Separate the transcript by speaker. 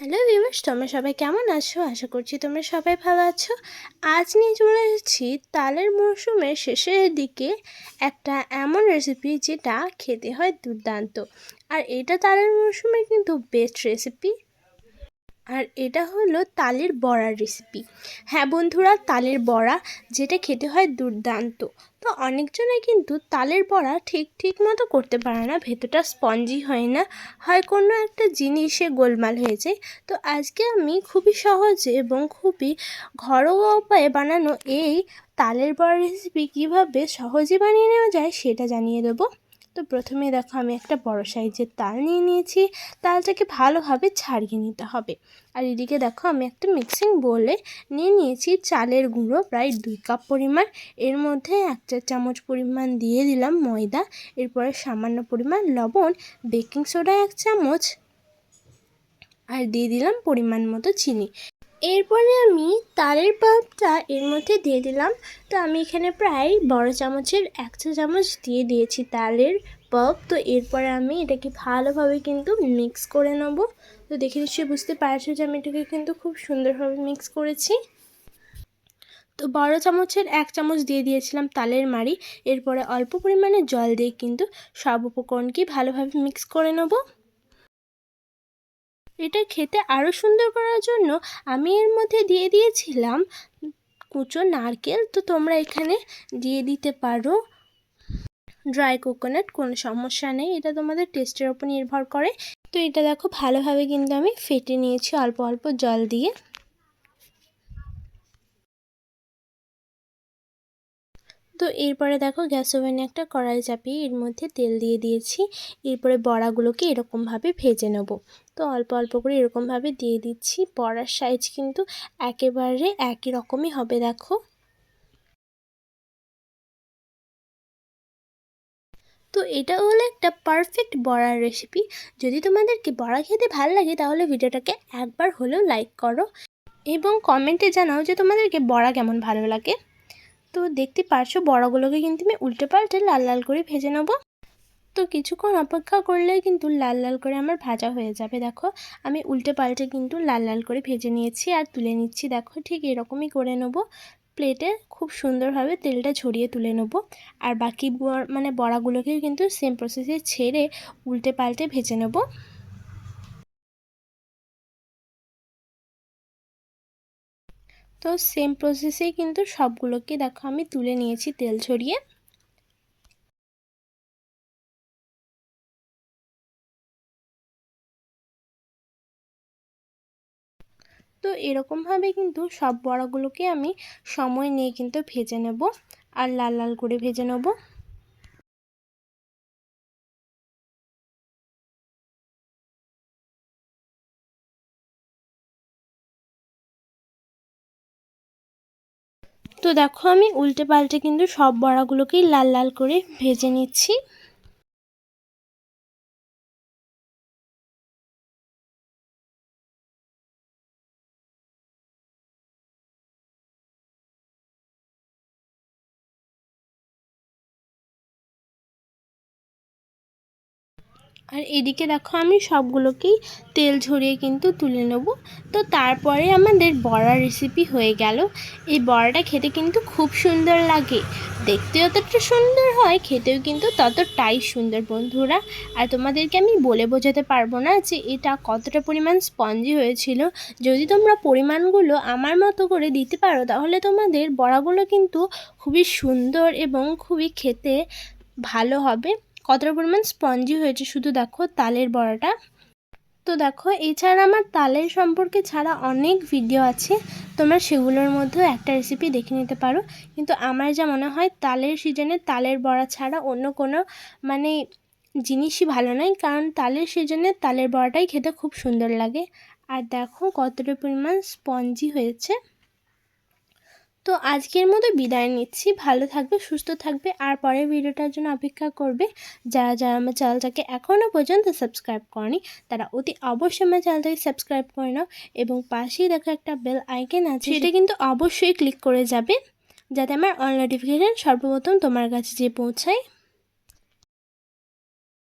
Speaker 1: Hello viewers, তোমরা সবাই কেমন আছো? আশা করছি তোমরা সবাই ভালো আছো। আজ নিয়ে চলে এসেছি তালের মরশুমের শেষের দিকে একটা এমন রেসিপি যেটা খেতে হয় দুর্দান্ত। আর এটা তালের মরশুমের কিন্তু বেস্ট রেসিপি আর এটা হলো তালের বড়ার রেসিপি হ্যাঁ বন্ধুরা, তালের বড়া যেটা খেতে হয় দুর্দান্ত। তো অনেকজনে কিন্তু তালের বড়া ঠিক ঠিক মতো করতে পারে না, ভেতরটা স্পঞ্জি হয় না। হয় কোনো একটা জিনিসে গোলমাল হয়ে যায়। তো আজকে আমি খুবই সহজে এবং খুবই ঘরোয়া উপায়ে বানানো এই তালের বড়া রেসিপি কীভাবে সহজে বানিয়ে নেওয়া যায় সেটা জানিয়ে দেবো। তো প্রথমে দেখো আমি একটা বড় সাইজের তাল নিয়ে নিয়েছি। তালটাকে ভালোভাবে ছাড়িয়ে নিতে হবে। আর এদিকে দেখো আমি একটা মিক্সিং বোলে নিয়ে নিয়েছি চালের গুঁড়ো প্রায় দুই কাপ পরিমাণ। এর মধ্যে এক চার চামচ পরিমাণ দিয়ে দিলাম ময়দা, এরপরে সামান্য পরিমাণ লবণ, বেকিং সোডা এক চামচ, আর দিয়ে দিলাম পরিমাণ মতো চিনি। এরপরে আমি তালের পাপটা এর মধ্যে দিয়ে দিলাম। তো আমি এখানে প্রায় বড় চামচের এক চা চামচ দিয়ে দিয়েছি তালের পপ। তো এরপরে আমি এটাকে ভালোভাবে কিন্তু মিক্স করে নেব। তো দেখে নিশ্চয়ই বুঝতে পারছ যে আমি এটাকে কিন্তু খুব সুন্দরভাবে মিক্স করেছি। তো বড় চামচের এক চামচ দিয়ে দিয়েছিলাম তালের মাড়ি। এরপরে অল্প পরিমাণে জল দিয়ে কিন্তু সব উপকরণকে ভালোভাবে মিক্স করে নেব। এটা খেতে আরও সুন্দর করার জন্য আমি এর মধ্যে দিয়ে দিয়েছিলাম কুচো নারকেল। তো তোমরা এখানে দিয়ে দিতে পারো। ড্রাই কোকোনাট কোনো সমস্যা নেই। এটা তোমাদের টেস্টের ওপর নির্ভর করে। তো এটা দেখো ভালোভাবে কিন্তু আমি ফেটে নিয়েছি অল্প অল্প জল দিয়ে। তো এরপরে দেখো গ্যাস ওভেনে একটা কড়াই চাপিয়ে এর মধ্যে তেল দিয়ে দিয়েছি। এরপরে বড়াগুলোকে এরকমভাবে ভেজে নেব। তো অল্প অল্প করে এরকমভাবে দিয়ে দিচ্ছি। বড়ার সাইজ কিন্তু একেবারে একই রকমই হবে, দেখো। তো এটা হলো একটা পারফেক্ট বড়ার রেসিপি যদি তোমাদেরকে বড়া খেতে ভালো লাগে, তাহলে ভিডিওটাকে একবার হলেও লাইক করো এবং কমেন্টে জানাও যে তোমাদেরকে বড়া কেমন ভালো লাগে। তো দেখতে পারছ, বড়াগুলোকে কিন্তু আমি উল্টে পাল্টে লাল লাল করে ভেজে নেব। তো কিছুক্ষণ অপেক্ষা করলে কিন্তু লাল লাল করে আমার ভাজা হয়ে যাবে, দেখো। আমি উল্টে পাল্টে কিন্তু লাল লাল করে ভেজে নিয়েছি আর তুলে নিচ্ছি, দেখো, ঠিক এরকমই করে নেব। প্লেটে খুব সুন্দরভাবে তেলটা ছড়িয়ে তুলে নেব। আর বাকি মানে বড়াগুলোকেও কিন্তু সেম প্রসেসে ছেড়ে উল্টে পাল্টে ভেজে নেব। তো সেম প্রসেসেই কিন্তু সবগুলোকে দেখো আমি তুলে নিয়েছি তেল ছড়িয়ে। তো এরকমভাবে কিন্তু সব বড়াগুলোকে আমি সময় নিয়ে কিন্তু ভেজে নেব আর লাল লাল করে ভেজে নেব। তো দেখো আমি উল্টে পাল্টে কিন্তু সব বড়াগুলোকেই লাল লাল করে ভেজে নিচ্ছি। আর এদিকে দেখো আমি সবগুলোকেই তেল ঝরিয়ে কিন্তু তুলে নেব। তো তারপরে আমাদের বড়া রেসিপি হয়ে গেল। এই বড়াটা খেতে কিন্তু খুব সুন্দর লাগে। দেখতে যতটা সুন্দর হয়, খেতেও কিন্তু ততটাই সুন্দর বন্ধুরা। আর তোমাদেরকে আমি বলে বোঝাতে পারব না যে এটা কতটা পরিমাণ স্পঞ্জি হয়েছিল। যদি তোমরা পরিমাণগুলো আমার মতো করে দিতে পারো, তাহলে তোমাদের বড়াগুলো কিন্তু খুবই সুন্দর এবং খুবই খেতে ভালো হবে। কতটা পরিমাণ স্পঞ্জি হয়েছে শুধু দেখো তালের বড়াটা। তো দেখো, এছাড়া আমার তালের সম্পর্কে ছাড়া অনেক ভিডিও আছে। তোমরা সেগুলোর মধ্যেও একটা রেসিপি দেখে নিতে পারো। কিন্তু আমার যা মনে হয়, তালের সিজনে তালের বড়া ছাড়া অন্য কোনো মানে জিনিসই ভালো নয়। কারণ তালের সিজনে তালের বড়াটাই খেতে খুব সুন্দর লাগে। আর দেখো কতটা পরিমাণ স্পঞ্জি হয়েছে। তো আজকের মতো বিদায় নিচ্ছি। ভালো থাকবে সুস্থ থাকবে। আর পরের ভিডিওটার জন্য অপেক্ষা করবে যারা যারা আমার চ্যানেলটাকে এখনও পর্যন্ত সাবস্ক্রাইব করেনি তারা অতি অবশ্যই আমার চ্যানেলটাকে সাবস্ক্রাইব করে নাও এবং পাশেই দেখো একটা বেল আইকেন আছে সেটা কিন্তু অবশ্যই ক্লিক করে যাবে যাতে আমার অন নোটিফিকেশান সর্বপ্রথম তোমার কাছে যেয়ে পৌঁছায়।